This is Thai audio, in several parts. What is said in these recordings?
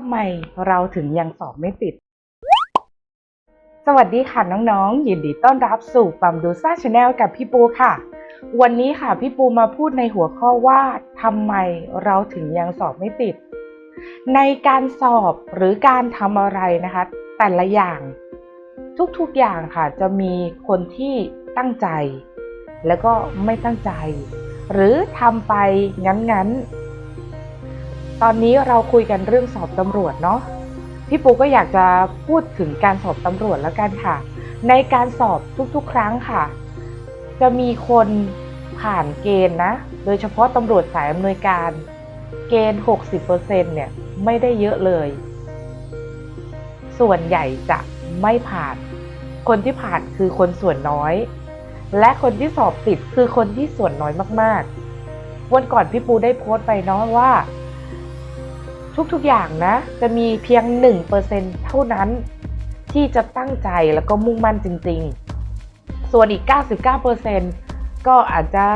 ทำไมเราถึงยังสอบไม่ติด สวัสดีค่ะน้องๆ ยินดีต้อนรับสู่ปัมดูซ่าชาแนลกับพี่ปูค่ะ วันนี้ค่ะพี่ปูมาพูดในหัวข้อว่าทำไมเราถึงยังสอบไม่ติด ในการสอบหรือการทำอะไรนะคะ แต่ละอย่างทุกๆอย่างค่ะจะมีคนที่ตั้งใจ แล้วก็ไม่ตั้งใจ หรือทำไปงั้นๆ ตอนนี้เราคุยกันเรื่องสอบตำรวจเนาะพี่ปูก็อยากจะพูดถึงการสอบตำรวจแล้วกันค่ะ ในการสอบทุกๆ ครั้งค่ะ จะมีคนผ่านเกณฑ์นะ โดยเฉพาะตำรวจสายอำนวยการ เกณฑ์ 60%เนี่ยไม่ได้เยอะเลย ส่วนใหญ่จะไม่ผ่าน คนที่ผ่านคือคนส่วนน้อย และคนที่สอบติดคือคนที่ส่วนน้อยมากๆ วันก่อนพี่ปูได้โพสต์ไปเนาะว่า ทุกๆอย่างนะ จะมีเพียง 1%เท่านั้น ที่จะตั้งใจแล้วก็มุ่งมั่นจริง ๆ ส่วนอีก 99%ก็อาจจะ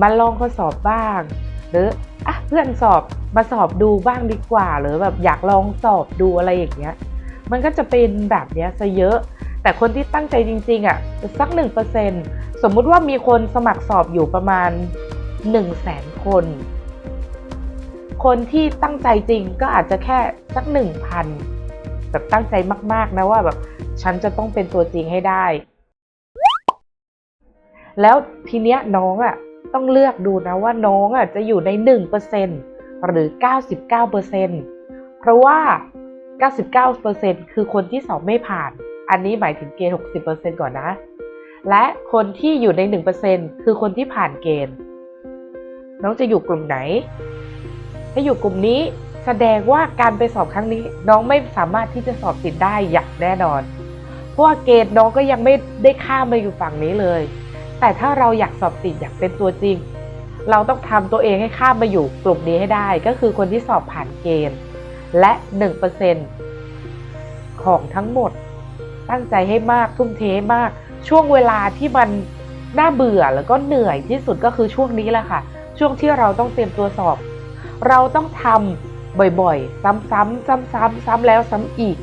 มาลองข้อสอบบ้าง หรืออะเพื่อนสอบมาสอบดูบ้างดีกว่า หรือแบบอยากลองสอบดูอะไรอย่างเงี้ย มันก็จะเป็นแบบเนี้ยซะเยอะ แต่คนที่ตั้งใจจริง ๆอะสัก 1%สมมุติว่ามีคนสมัครสอบอยู่ประมาณ1 0 0 0 0แสนคน คนที่ตั้งใจจริงก็อาจจะแค่สักหนึ่งพันแบบตั้งใจมาก ๆ นะว่าแบบฉันจะต้องเป็นตัวจริงให้ได้ แล้วทีเนี้ยน้องอะต้องเลือกดูนะว่าน้องอะจะอยู่ใน 1%หรือ 99%เพราะว่า 99%คือคนที่สอบไม่ผ่าน อันนี้หมายถึงเกณฑ์ 60%ก่อนนะ และคนที่อยู่ใน 1%คือคนที่ผ่านเกณฑ์ น้องจะอยู่กลุ่มไหน ถ้อยู่กลุ่มนี้แสดงว่าการไปสอบครั้งนี้ น้องไม่สามารถที่จะสอบติดได้อย่างแน่นอน เพราะว่าเกณฑ์น้องก็ยังไม่ได้ข้ามมาอยู่ฝั่งนี้เลย แต่ถ้าเราอยากสอบติดอยากเป็นตัวจริง เราต้องทำตัวเองให้ข้ามมาอยู่กลุ่มนี้ให้ได้ ก็คือคนที่สอบผ่านเกณฑ์ และ 1%ของทั้งหมด ตั้งใจให้มากทุ่มเทมาก ช่วงเวลาที่มันน่าเบื่อแล้วก็เหนื่อยที่สุดก็คือช่วงนี้แหละค่ะ ช่วงที่เราต้องเตรียมตัวสอบ เราต้องทำบ่อยๆ ซ้ำๆซ้ำๆซ้ำแล้วซ้ำอีก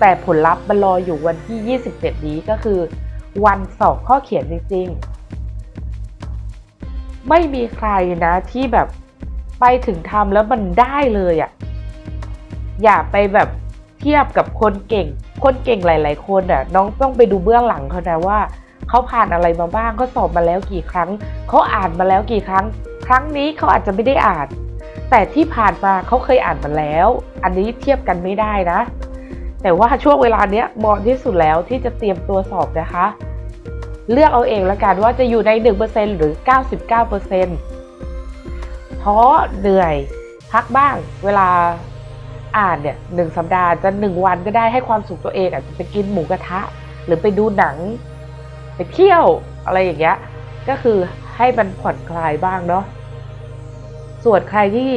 แต่ผลลัพธ์มันรออยู่วันที่ 27 นี้ก็คือ วันสอบข้อเขียนจริงๆ ไม่มีใครนะที่แบบไปถึงทำแล้วมันได้เลยอะ่ะอย่าไปแบบเทียบกับคนเก่ง คนเก่งหลาย ๆ คนอะ น้องต้องไปดูเบื้องหลังเขานะว่าเขาผ่านอะไรมาบ้างเขาสอบมาแล้วกี่ครั้งเขาอ่านมาแล้วกี่ครั้ง ครั้งนี้เขาอาจจะไม่ได้อ่าน แต่ที่ผ่านมาเขาเคยอ่านมาแล้ว อันนี้เทียบกันไม่ได้นะ แต่ว่าช่วงเวลาเนี้ยเหมาะที่สุดแล้วที่จะเตรียมตัวสอบนะคะ เลือกเอาเองละกันว่าจะอยู่ใน 1%หรือ 99%ท้อเหนื่อยพักบ้างเวลาอ่านเนี่ยหนึ่งสัปดาห์จะหนึ่งวันก็ได้ให้ความสุขตัวเองอาจจะไปกินหมูกระทะ หรือไปดูหนัง ไปเที่ยวอะไรอย่างเงี้ยก็คือ ให้มันผ่อนคลายบ้างเนาะส่วนใครที่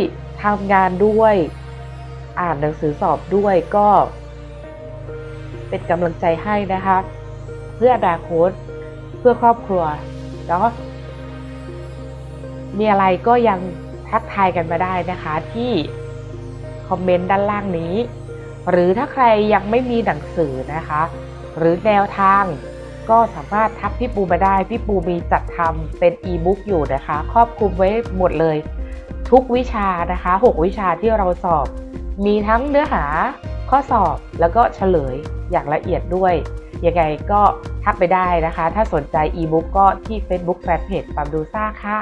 ทำงานด้วย อ่านหนังสือสอบด้วยก็ เป็นกำลังใจให้นะคะ เพื่ออนาคตเพื่อครอบครัวเนาะมีอะไรก็ยังทักทายกันมาได้นะคะที่คอมเมนต์ด้านล่างนี้ หรือถ้าใครยังไม่มีหนังสือนะคะ หรือแนวทาง ก็สามารถทักพี่ปูมาได้ พี่ปูมีจัดทำเป็นอีบุ๊กอยู่นะคะ ครอบคลุมไว้หมดเลย ทุกวิชานะคะ 6 วิชาที่เราสอบ มีทั้งเนื้อหาข้อสอบแล้วก็เฉลยอย่างละเอียดด้วย ยังไงก็ทักไปได้นะคะ ถ้าสนใจอีบุ๊กก็ที่ Facebook Fanpage ปั๊มดูซ่าค่ะ